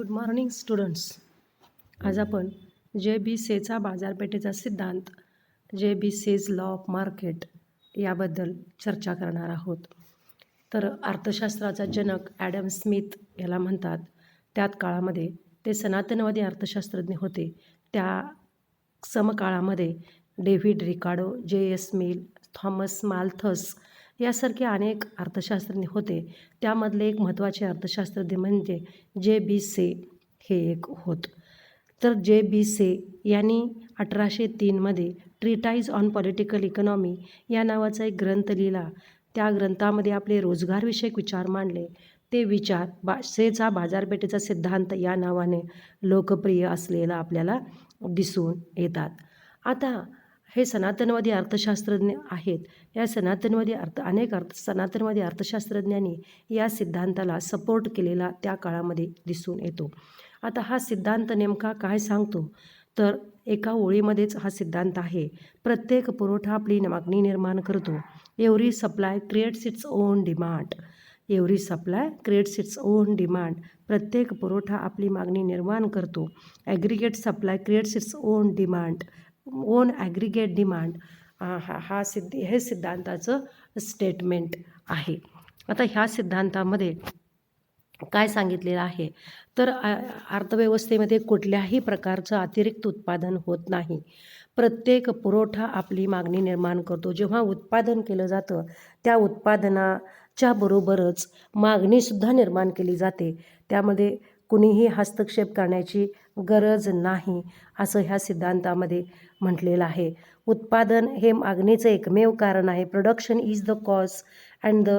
Good morning students आज आपण जे बी सेचा बाजारपेठेचा सिद्धांत J B Say's law of market याबद्दल चर्चा करणार आहोत. तर अर्थशास्त्राचा जनक ॲडम स्मिथ याला म्हणतात. त्यात काळामध्ये ते सनातनवादी अर्थशास्त्रज्ञ होते. त्या समकाळामध्ये David Ricardo J S Mill Thomas Malthus यासारखे अनेक अर्थशास्त्रज्ञ होते. त्यामधले एक महत्त्वाचे अर्थशास्त्रज्ञ म्हणजे जे बी से हे एक होत. तर जे बी से यांनी अठराशे तीनमध्ये ट्रीटाईज ऑन पॉलिटिकल इकॉनॉमी या नावाचा एक ग्रंथ लिहिला. त्या ग्रंथामध्ये आपले रोजगारविषयक विचार मांडले. ते विचार बा सेचा बाजारपेठेचा सिद्धांत या नावाने लोकप्रिय असलेला आपल्याला दिसून येतात. आता हे सनातनवादी अर्थशास्त्रज्ञ आहेत. या सनातनवादी अर्थ अनेक अर्थ सनातनवादी अर्थशास्त्रज्ञांनी या सिद्धांताला सपोर्ट केलेला त्या काळामध्ये दिसून येतो. आता हा सिद्धांत नेमका काय सांगतो? तर एका ओळीमध्येच हा सिद्धांत आहे. प्रत्येक पुरवठा आपली मागणी निर्माण करतो. Every supply creates its own demand every supply creates its own demand प्रत्येक पुरवठा आपली मागणी निर्माण करतो. Aggregate supply creates its own demand own aggregate demand हा हा सिद्ध हे सिद्धांताचं स्टेटमेंट आहे. आता ह्या सिद्धांतामध्ये काय सांगितलेलं आहे? तर अर्थव्यवस्थेमध्ये कुठल्याही प्रकारचं अतिरिक्त उत्पादन होत नाही. प्रत्येक पुरवठा आपली मागणी निर्माण करतो. जेव्हा उत्पादन केलं जातं त्या उत्पादनाच्या बरोबरच मागणीसुद्धा निर्माण केली जाते. त्यामध्ये कुणीही हस्तक्षेप करण्याची गरज नाही असं ह्या सिद्धांतामध्ये म्हटलेलं आहे. उत्पादन हे मागणीचं एकमेव कारण आहे. Production is the cause and the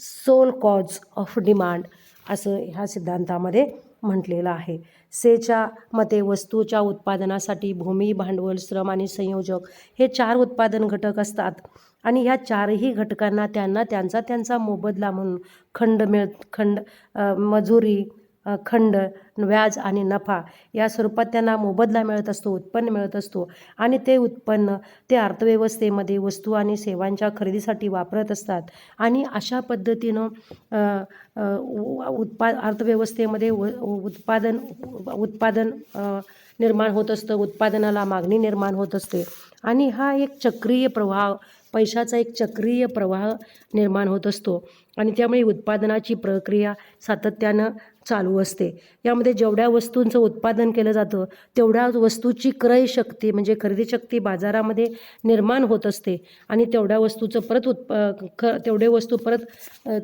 sole cause of demand असं ह्या सिद्धांतामध्ये म्हटलेलं आहे. सेच्या मते वस्तूच्या उत्पादनासाठी भूमी भांडवल श्रम आणि संयोजक हे चार उत्पादन घटक असतात. आणि ह्या चारही घटकांना त्यांना त्यांचा त्यांचा मोबदला म्हणून खंड मिळ खंड मजुरी खंड व्याज आणि नफा या स्वरूपात त्यांना मोबदला मिळत असतो उत्पन्न मिळत असतो. आणि ते उत्पन्न ते अर्थव्यवस्थेमध्ये वस्तू आणि सेवांच्या खरेदीसाठी वापरत असतात. आणि अशा पद्धतीनं उत्पा अर्थव्यवस्थेमध्ये व उत्पादन उत्पादन निर्माण होत असतं. उत्पादनाला मागणी निर्माण होत असते. आणि हा एक चक्रीय प्रवाह पैशाचा एक चक्रीय प्रवाह निर्माण होत असतो. आणि त्यामुळे उत्पादनाची प्रक्रिया सातत्यानं चालू असते. यामध्ये जेवढ्या वस्तूंचं उत्पादन केलं जातं तेवढ्या वस्तूची क्रय शक्ती म्हणजे खरेदी शक्ती बाजारामध्ये निर्माण होत असते. आणि तेवढ्या वस्तूचं परत उत्प ख तेवढे वस्तू परत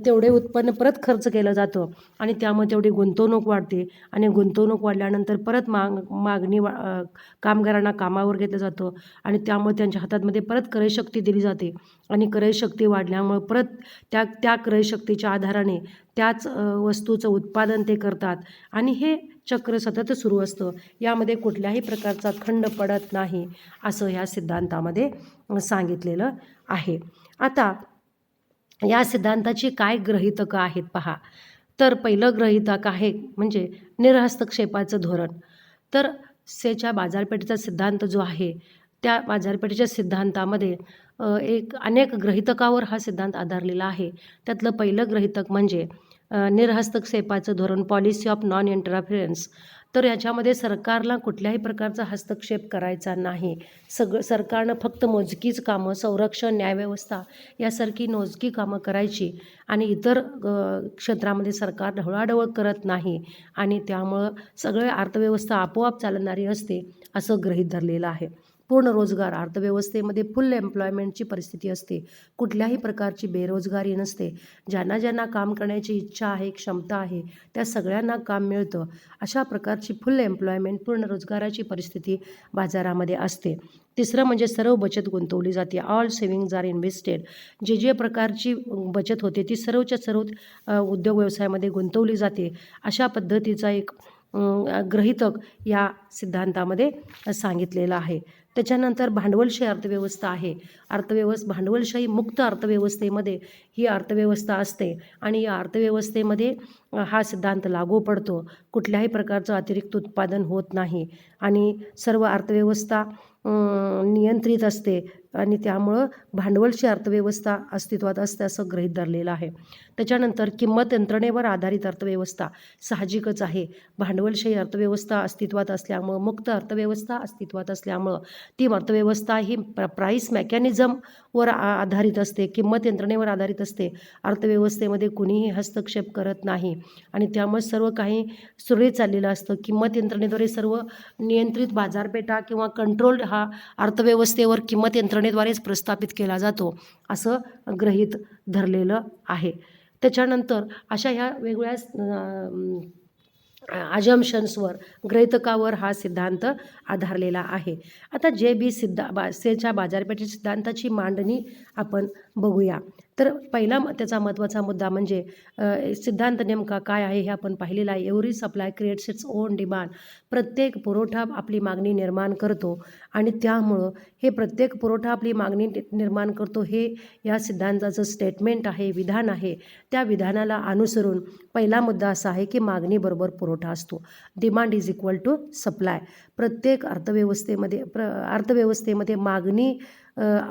तेवढे उत्पन्न परत खर्च केलं जातं. आणि त्यामुळे तेवढी गुंतवणूक वाढते. आणि गुंतवणूक वाढल्यानंतर परत माग मागणी वा कामगारांना कामावर घेतलं जातं. आणि त्यामुळे त्यांच्या हातामध्ये परत क्रयशक्ती दिली जाते. आणि क्रयशक्ती वाढल्यामुळं परत त्या त्या क्रयशक्तीच्या आधाराने त्याच वस्तूचं उत्पादन ते करतात. आणि हे चक्र सतत सुरू असतं. यामध्ये कुठल्याही प्रकारचा खंड पडत नाही असं ह्या सिद्धांतामध्ये सांगितलेलं आहे. आता या सिद्धांताची काय ग्रहितकं आहेत पहा. तर पहिलं ग्रहितक आहे म्हणजे निरहस्तक्षेपाचं धोरण. तर सेच्या बाजारपेठेचा सिद्धांत जो आहे त्या बाजारपेठेच्या सिद्धांतामध्ये एक अनेक ग्रहितकावर हा सिद्धांत आधारलेला आहे. त्यातलं पहिलं ग्रहितक म्हणजे निरहस्तक्षेपाचं धोरण पॉलिसी ऑफ नॉन इंटरफिरन्स तर याच्यामध्ये सरकारला कुठल्याही प्रकारचा हस्तक्षेप करायचा नाही. सगळं सरकारनं फक्त मोजकीच कामं संरक्षण न्यायव्यवस्था यासारखी मोजकी कामं करायची आणि इतर क्षेत्रामध्ये सरकार ढवळाढवळ करत नाही आणि त्यामुळं सगळे अर्थव्यवस्था आपोआप चालणारी असते असं गृहीत धरलेलं आहे. पूर्ण रोजगार अर्थव्यवस्थेमध्ये फुल एम्प्लॉयमेंटची परिस्थिती असते. कुठल्याही प्रकारची बेरोजगारी नसते. ज्यांना ज्यांना काम करण्याची इच्छा आहे क्षमता आहे त्या सगळ्यांना काम मिळतं. अशा प्रकारची फुल एम्प्लॉयमेंट पूर्ण रोजगाराची परिस्थिती बाजारामध्ये असते. तिसरं म्हणजे सर्व बचत गुंतवली जाते. ऑल सेविंग्ज आर इन्व्हेस्टेड जे जे प्रकारची बचत होते ती सर्वच्या सर्व उद्योग व्यवसायामध्ये गुंतवली जाते. अशा पद्धतीचा एक ग्रहितक या सिद्धांतामध्ये सांगितलेलं आहे. त्याच्यानंतर भांडवलशाही अर्थव्यवस्था आहे. अर्थव्यवस्थ भांडवलशाही मुक्त अर्थव्यवस्थेमध्ये ही अर्थव्यवस्था असते आणि या अर्थव्यवस्थेमध्ये हा सिद्धांत लागू पडतो. कुठल्याही प्रकारचं अतिरिक्त उत्पादन होत नाही आणि सर्व अर्थव्यवस्था नियंत्रित असते आणि त्यामुळं भांडवलशी अर्थव्यवस्था अस्तित्वात असते असं गृहीत धरलेलं आहे. त्याच्यानंतर किंमत यंत्रणेवर आधारित अर्थव्यवस्था साहजिकच आहे. भांडवलशाही अर्थव्यवस्था अस्तित्वात असल्यामुळं मुक्त अर्थव्यवस्था अस्तित्वात असल्यामुळं ती अर्थव्यवस्था ही प्र प्राईस मेकॅनिझमवर आ आधारित असते किंमत यंत्रणेवर आधारित असते. अर्थव्यवस्थेमध्ये कुणीही हस्तक्षेप करत नाही आणि त्यामुळे सर्व काही सुरळीत चाललेलं असतं. किंमत यंत्रणेद्वारे सर्व नियंत्रित बाजारपेठा किंवा कंट्रोल्ड हा अर्थव्यवस्थेवर किंमत यंत्रणेद्वारेच प्रस्थापित केला जातो असं गृहीत धरलेलं आहे. त्याच्यानंतर अशा ह्या वेगवेगळ्या अजम्शन्सवर ग्रहितकावर हा सिद्धांत आधारलेला आहे. आता जे बी सिद्धा बा सेच्या बाजारपेठे सिद्धांताची मांडणी आपण बघूया. तर पहिला त्याचा महत्त्वाचा मुद्दा म्हणजे सिद्धांत नेमका काय आहे हे आपण पाहिलेला आहे. Every supply creates its own demand प्रत्येक पुरवठा आपली मागणी निर्माण करतो आणि त्यामुळं हे प्रत्येक पुरवठा आपली मागणी निर्माण करतो हे या सिद्धांताचं स्टेटमेंट आहे विधान आहे. त्या विधानाला अनुसरून पहिला मुद्दा असा आहे की मागणीबरोबर पुरवठा असतो. Demand is equal to supply प्रत्येक अर्थव्यवस्थेमध्ये प्र अर्थव्यवस्थेमध्ये मागणी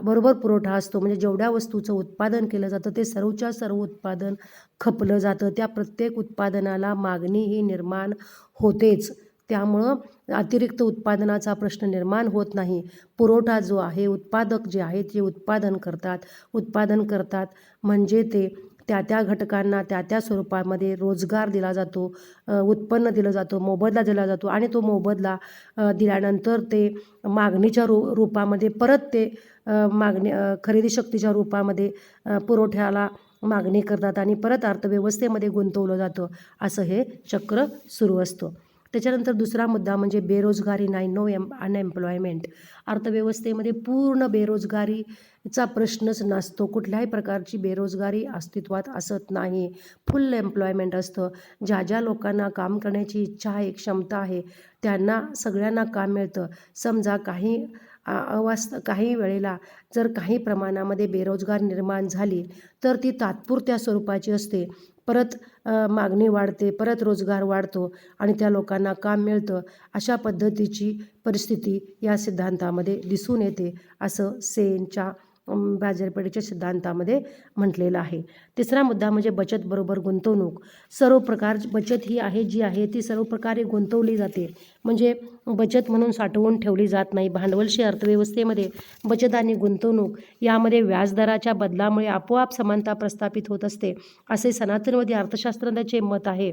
बरोबर पुरवठा असतो. म्हणजे जेवढ्या वस्तूचं उत्पादन केलं जातं ते सर्वच्या सर्व उत्पादन खपलं जातं. त्या प्रत्येक उत्पादनाला मागणी ही निर्माण होतेच. त्यामुळं अतिरिक्त उत्पादनाचा प्रश्न निर्माण होत नाही. पुरवठा जो आहे उत्पादक जे आहेत जे उत्पादन करतात. उत्पादन करतात म्हणजे ते त्या त्या घटकांना त्या त्या स्वरूपामध्ये रोजगार दिला जातो उत्पन्न दिलं जातो मोबदला दिला जातो आणि तो मोबदला दिल्यानंतर ते मागणीच्या रू रूपामध्ये परत ते मागणी खरेदी शक्तीच्या रूपामध्ये पुरवठ्याला मागणी करतात आणि परत अर्थव्यवस्थेमध्ये गुंतवलं जातं. असं हे चक्र सुरू असतं. त्याच्यानंतर दुसरा मुद्दा म्हणजे बेरोजगारी नाही नो एम अनएम्प्लॉयमेंट अर्थव्यवस्थेमध्ये पूर्ण बेरोजगारीचा प्रश्नच नसतो. कुठल्याही प्रकारची बेरोजगारी अस्तित्वात असत नाही. फुल एम्प्लॉयमेंट असतं. ज्या ज्या लोकांना काम करण्याची इच्छा आहे क्षमता आहे त्यांना सगळ्यांना काम मिळतं. समजा काही अवास्त काही वेळेला जर काही प्रमाणामध्ये बेरोजगार निर्माण झाली तर ती तात्पुरत्या स्वरूपाची असते. परत मागणी वाढते परत रोजगार वाढतो आणि त्या लोकांना काम मिळतं. अशा पद्धतीची परिस्थिती या सिद्धांतामध्ये दिसून येते असं सेनच्या बाजारपेठेच्या सिद्धांतामध्ये म्हटलेलं आहे. तिसरा मुद्दा म्हणजे बचत बरोबर गुंतवणूक. सर्व प्रकारची बचत ही आहे जी आहे ती सर्व प्रकारे गुंतवली जाते. म्हणजे बचत म्हणून साठवून ठेवली जात नाही. भांडवलशी अर्थव्यवस्थेमध्ये बचत आणि गुंतवणूक यामध्ये व्याजदराच्या बदलामुळे आपोआप समानता प्रस्थापित होत असते असे सनातनवादी अर्थशास्त्रज्ञाचे मत आहे.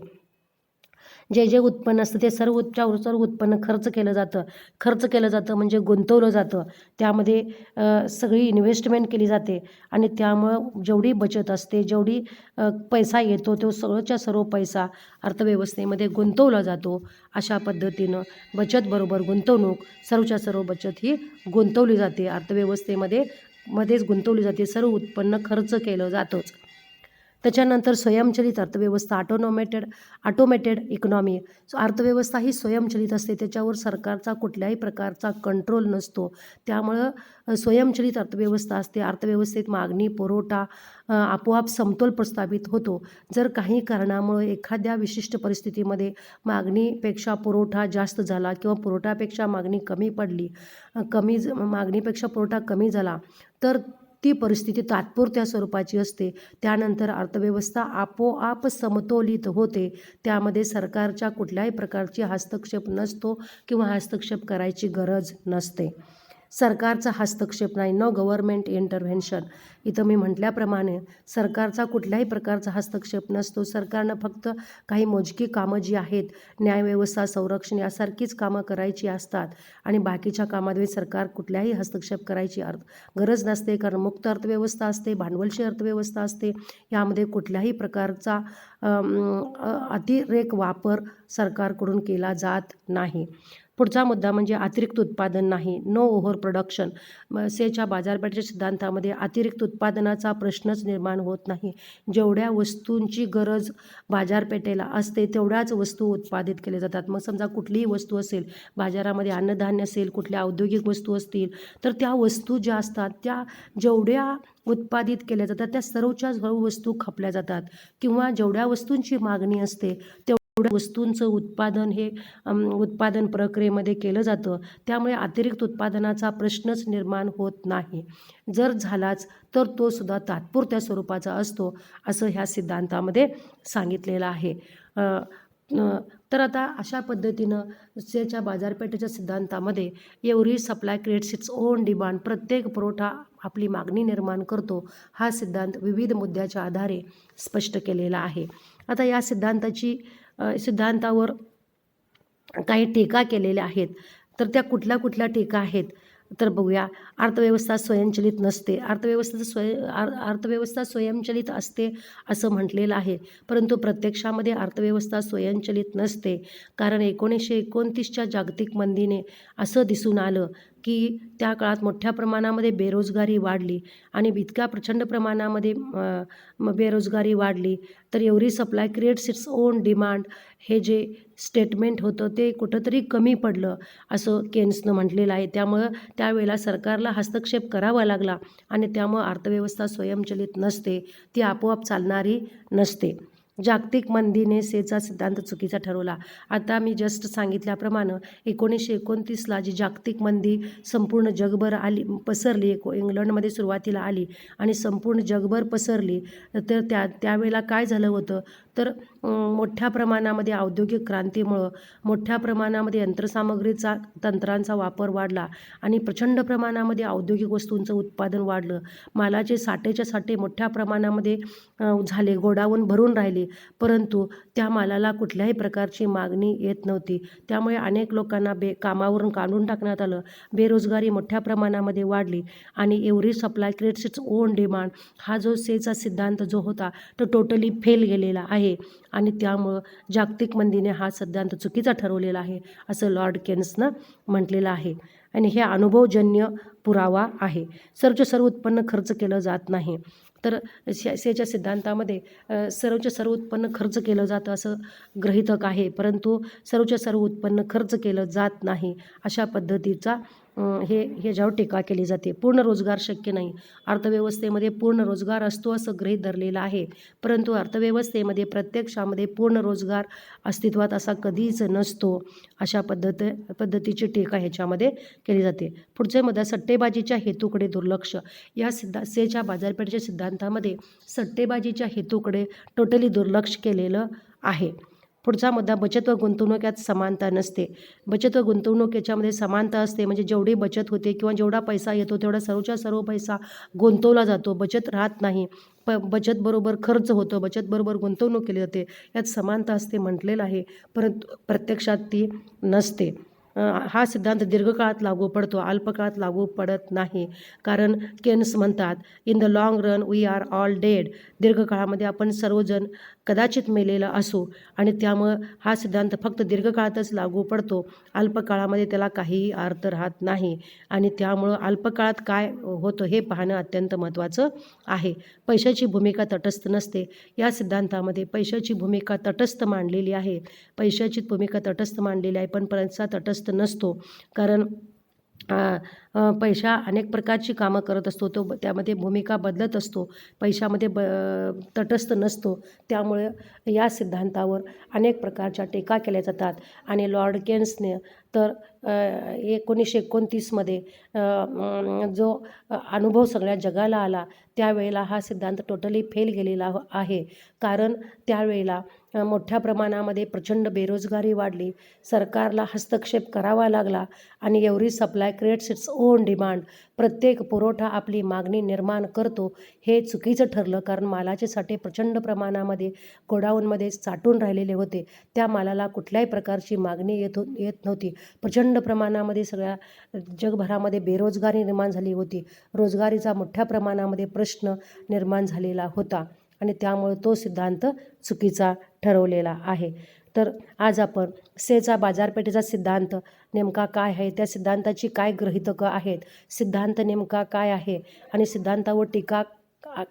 जे जे उत्पन्न असतं ते सर्व उच्चावर सर्व उत्पन्न खर्च केलं जातं. खर्च केलं जातं म्हणजे गुंतवलं जातं. त्यामध्ये सगळी इन्व्हेस्टमेंट केली जाते. आणि त्यामुळं जेवढी बचत असते जेवढी पैसा येतो तो सर्वच्या सर्व पैसा अर्थव्यवस्थेमध्ये गुंतवला जातो अशा पद्धतीनं. बचत बरोबर गुंतवणूक सर्वच्या सर्व बचत ही गुंतवली जाते. अर्थव्यवस्थेमध्ये मध्येच गुंतवली जाते. सर्व उत्पन्न खर्च केलं जातंच. त्याच्यानंतर स्वयंचलित अर्थव्यवस्था ऑटोनोमेटेड ऑटोमेटेड इकॉनॉमी अर्थव्यवस्था ही स्वयंचलित असते. त्याच्यावर सरकारचा कुठल्याही प्रकारचा कंट्रोल नसतो. त्यामुळं स्वयंचलित अर्थव्यवस्था असते. अर्थव्यवस्थेत मागणी पुरवठा आपोआप समतोल प्रस्थापित होतो. जर काही कारणामुळे एखाद्या विशिष्ट परिस्थितीमध्ये मागणीपेक्षा पुरवठा जास्त झाला किंवा पुरवठ्यापेक्षा मागणी कमी पडली कमी ज- मागणीपेक्षा पुरवठा कमी झाला तर ती परिस्थिती तात्पुरत्या स्वरूपाची असते. त्यानंतर अर्थव्यवस्था आपोआप समतोलित होते. त्यामध्ये सरकारच्या कुठल्याही प्रकारची हस्तक्षेप नसतो किंवा हस्तक्षेप करायची गरज नसते. सरकारचा हस्तक्षेप नाही नो गव्हर्मेंट इंटरव्हेन्शन इथं मी म्हटल्याप्रमाणे सरकारचा कुठल्याही प्रकारचा हस्तक्षेप नसतो. सरकारनं फक्त काही मोजकी कामं जी आहेत न्यायव्यवस्था संरक्षण यासारखीच कामं करायची असतात आणि बाकीच्या कामाद्वे सरकार कुठल्याही हस्तक्षेप करायची अर्थ गरज नसते. कारण मुक्त अर्थव्यवस्था असते भांडवलशी अर्थव्यवस्था असते. यामध्ये कुठल्याही प्रकारचा अतिरेक वापर सरकारकडून केला जात नाही. पुढचा मुद्दा म्हणजे अतिरिक्त उत्पादन नाही नो ओव्हर प्रोडक्शन म- सेच्या बाजारपेठेच्या सिद्धांतामध्ये अतिरिक्त उत्पादनाचा प्रश्नच निर्माण होत नाही. जेवढ्या वस्तूंची गरज बाजारपेठेला असते तेवढ्याच वस्तू उत्पादित केल्या जातात. मग समजा कुठलीही वस्तू असेल बाजारामध्ये अन्नधान्य असेल कुठल्या औद्योगिक वस्तू असतील तर त्या वस्तू ज्या असतात त्या जेवढ्या उत्पादित केल्या जातात त्या सर्वच्या सर्व वस्तू खपल्या जातात. किंवा जेवढ्या वस्तूंची मागणी असते तेव वस्तूंचं उत्पादन हे उत्पादन प्रक्रियेमध्ये केलं जातं. त्यामुळे अतिरिक्त उत्पादनाचा प्रश्नच निर्माण होत नाही. जर झालाच तर तो सुद्धा तात्पुरत्या स्वरूपाचा असतो असं ह्या सिद्धांतामध्ये सांगितलेलं आहे. तर आता अशा पद्धतीनं सेच्या बाजारपेठेच्या सिद्धांतामध्ये every supply creates its own demand प्रत्येक पुरवठा आपली मागणी निर्माण करतो हा सिद्धांत विविध मुद्द्याच्या आधारे स्पष्ट केलेला आहे. आता या सिद्धांताची सिद्धांतावर काही टीका केलेल्या आहेत. तर त्या कुठल्या कुठल्या टीका आहेत? तर बघूया. अर्थव्यवस्था स्वयंचलित नसते. अर्थव्यवस्था स्वय अर्थव्यवस्था स्वयंचलित असते असं म्हटलेलं आहे. परंतु प्रत्यक्षामध्ये अर्थव्यवस्था स्वयंचलित नसते. कारण एकोणीसशे एकोणतीसच्या जागतिक मंदीने असं दिसून आलं की त्या काळात मोठ्या प्रमाणामध्ये बेरोजगारी वाढली आणि इतक्या प्रचंड प्रमाणामध्ये बेरोजगारी वाढली तर एवढी supply creates its own demand हे जे स्टेटमेंट होतं ते कुठंतरी कमी पडलं असं केन्सनं म्हटलेलं आहे. त्यामुळं त्यावेळेला सरकारला हस्तक्षेप करावा लागला आणि त्यामुळं अर्थव्यवस्था स्वयंचलित नसते ती आपोआप चालणारी नसते. जागतिक मंदीने सेचा सिद्धांत चुकीचा ठरवला. आता मी जस्ट सांगितल्याप्रमाणे एकोणीसशे एकोणतीसला जी जागतिक मंदी संपूर्ण जगभर आली पसरली एको इंग्लंडमध्ये सुरुवातीला आली आणि संपूर्ण जगभर पसरली तर त्या त्यावेळेला काय झालं होतं? तर मोठ्या प्रमाणामध्ये औद्योगिक क्रांतीमुळं मोठ्या प्रमाणामध्ये यंत्रसामग्रीचा तंत्रांचा वापर वाढला आणि प्रचंड प्रमाणामध्ये औद्योगिक वस्तूंचं उत्पादन वाढलं. मालाचे साठेच्या साठे मोठ्या प्रमाणामध्ये झाले गोडाऊन भरून राहिले. परंतु त्या मालाला कुठल्याही प्रकारची मागणी येत नव्हती. त्यामुळे अनेक लोकांना बे कामावरून काढून टाकण्यात आलं. बेरोजगारी मोठ्या प्रमाणामध्ये वाढली आणि every supply creates its own demand हा जो सेचा सिद्धांत जो होता तो टोटली फेल गेलेला आहे. आणि त्यामुळं जागतिक मंदीने हा सिद्धांत चुकीचा ठरवलेला आहे असं लॉर्ड केन्सनं म्हटलेलं आहे. आणि हे अनुभवजन्य पुरावा आहे. सर्वच्या सर्व उत्पन्न खर्च केलं जात नाही. तर सेच्या सिद्धांतामध्ये सर्वच सर्वच्या सर्व उत्पन्न खर्च केलं जातं असं गृहितक आहे. परंतु सर्वच्या सर्व उत्पन्न खर्च केलं जात नाही अशा पद्धतीचा हे ह्याच्यावर टीका केली जाते. पूर्ण रोजगार शक्य नाही. अर्थव्यवस्थेमध्ये पूर्ण रोजगार असतो असं गृहीत धरलेलं आहे. परंतु अर्थव्यवस्थेमध्ये प्रत्यक्षामध्ये पूर्ण रोजगार अस्तित्वात असा कधीच नसतो अशा पद्धत पद्धतीची टीका ह्याच्यामध्ये केली जाते. पुढचे मुद्दा सट्टेबाजीच्या हेतूकडे दुर्लक्ष. या सिद्धा सेच्या बाजारपेठेच्या सिद्धांतामध्ये सट्टेबाजीच्या हेतूकडे टोटली दुर्लक्ष केलेलं आहे. पुढचा मुद्दा बचत व गुंतवणूक यात समानता नसते. बचत व गुंतवणूक याच्यामध्ये समानता असते. म्हणजे जेवढी बचत होते किंवा जेवढा पैसा येतो तेवढा सर्वच्या सर्व पैसा गुंतवला जातो. बचत राहत नाही. प बचत बरोबर खर्च होतो. बचत बरोबर गुंतवणूक केली जाते. यात समानता असते म्हटलेलं आहे. परंतु प्रत्यक्षात ती नसते. हा सिद्धांत दीर्घकाळात लागू पडतो. अल्पकाळात लागू पडत नाही. कारण केन्स म्हणतात in the long run we are all dead. दीर्घकाळामध्ये आपण सर्वजण कदाचित मेलेला असो. आणि त्यामुळं हा सिद्धांत फक्त दीर्घकाळातच लागू पडतो. अल्पकाळामध्ये त्याला काहीही अर्थ राहत नाही. आणि त्यामुळं अल्पकाळात काय होतं हे पाहणं अत्यंत महत्त्वाचं आहे. पैशाची भूमिका तटस्थ नसते. या सिद्धांतामध्ये पैशाची भूमिका तटस्थ मांडलेली आहे. पैशाची भूमिका तटस्थ मांडलेली आहे पण पैसा तटस्थ नसतो. कारण पैशा पैसा अनेक प्रकारची कामं करत असतो. तो त्यामध्ये भूमिका बदलत असतो. पैशामध्ये ब तटस्थ नसतो. त्यामुळे या सिद्धांतावर अनेक प्रकारच्या टीका केल्या जातात. आणि लॉर्ड केन्सने तर एकोणीसशे एकोणतीसमध्ये जो अनुभव सगळ्या जगाला आला त्यावेळेला हा सिद्धांत टोटली फेल गेलेला आहे. कारण त्यावेळेला मोठ्या प्रमाणामध्ये प्रचंड बेरोजगारी वाढली. सरकारला हस्तक्षेप करावा लागला आणि एवढी supply creates its o own demand प्रत्येक पुरवठा आपली मागणी निर्माण करतो. हे चुकीचं ठरलं कारण मालाचे साठे प्रचंड प्रमाणामध्ये गोडाऊनमध्ये साठून राहिलेले होते. त्या मालाला कुठल्याही प्रकारची मागणी येत हो येत नव्हती. प्रचंड प्रमाणामध्ये सगळ्या जगभरामध्ये बेरोजगारी निर्माण झाली होती. रोजगारीचा मोठ्या प्रमाणामध्ये प्रश्न निर्माण झालेला होता आणि त्यामुळे तो सिद्धांत चुकीचा ठरवलेला आहे. तर आज आपण सेचा बाजारपेठेचा सिद्धांत नेमका काय आहे? त्या सिद्धांताची काय गृहितकं आहेत? सिद्धांत नेमका काय आहे? आणि सिद्धांतावर टीका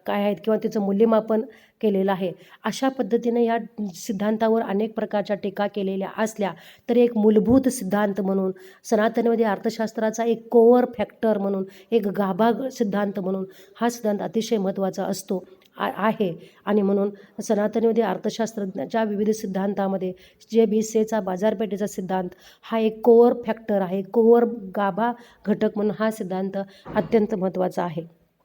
काय आहेत किंवा त्याचं मूल्यमापन केलेलं आहे? अशा पद्धतीने या सिद्धांतावर अनेक प्रकारच्या टीका केलेल्या असल्या तरी एक मूलभूत सिद्धांत म्हणून सनातनमध्ये अर्थशास्त्राचा एक कोअर फॅक्टर म्हणून एक गाभा सिद्धांत म्हणून हा सिद्धांत अतिशय महत्त्वाचा असतो. आ आहे. आणि म्हणून सनातनवादी अर्थशास्त्रज्ञाच्या विविध सिद्धांतामध्ये जे बी सेचा बाजारपेठेचा सिद्धांत हा एक कोअर फॅक्टर आहे. कोअर गाभा घटक म्हणून हा सिद्धांत अत्यंत महत्त्वाचा आहे.